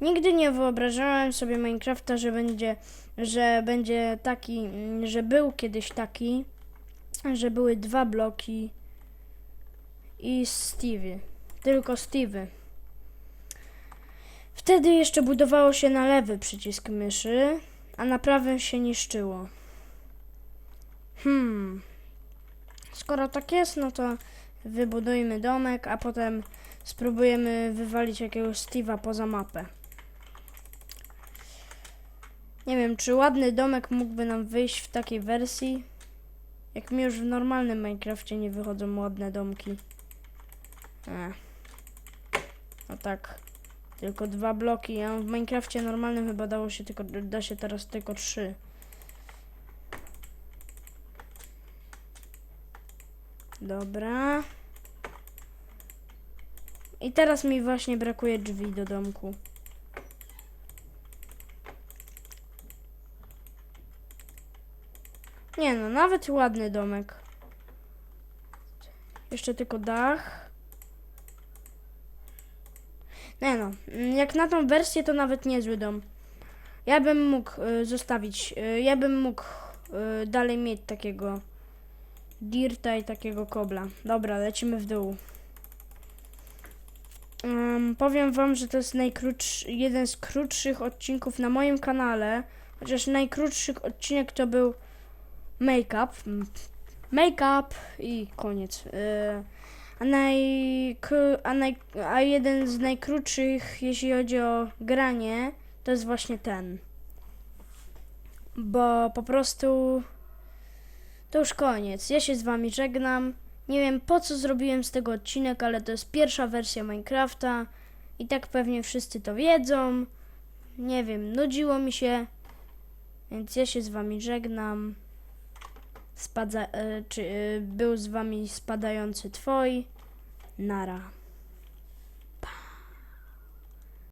Nigdy nie wyobrażałem sobie Minecrafta, że będzie, że będzie taki, że był kiedyś taki, że były dwa bloki i Stevie. Tylko Stevie. Wtedy jeszcze budowało się na lewy przycisk myszy, a na prawym się niszczyło. Hmm. Skoro tak jest, no to wybudujmy domek, a potem spróbujemy wywalić jakiegoś Steve'a poza mapę. Nie wiem, czy ładny domek mógłby nam wyjść w takiej wersji? Jak mi już w normalnym Minecrafcie nie wychodzą ładne domki. Ech. No tak. Tylko dwa bloki, a w Minecrafcie normalnym chyba dało się tylko, da się teraz tylko trzy. Dobra. I teraz mi właśnie brakuje drzwi do domku. Nie no, nawet ładny domek. Jeszcze tylko dach. Nie no, mm, jak na tą wersję to nawet niezły dom. Ja bym mógł y, zostawić, y, ja bym mógł y, dalej mieć takiego dirta i takiego kobla. Dobra, lecimy w dół. Ym, powiem wam, że to jest najkrótszy, jeden z krótszych odcinków na moim kanale. Chociaż najkrótszy odcinek to był make-up. Mm, Make-up i koniec. Yy, a, naj, a, naj, a jeden z najkrótszych, jeśli chodzi o granie, to jest właśnie ten. Bo po prostu to już koniec. Ja się z wami żegnam. Nie wiem po co zrobiłem z tego odcinek, ale to jest pierwsza wersja Minecrafta. I tak pewnie wszyscy to wiedzą. Nie wiem, nudziło mi się. Więc ja się z wami żegnam. Spadza, e, czy e, był z wami spadający twoi. Nara.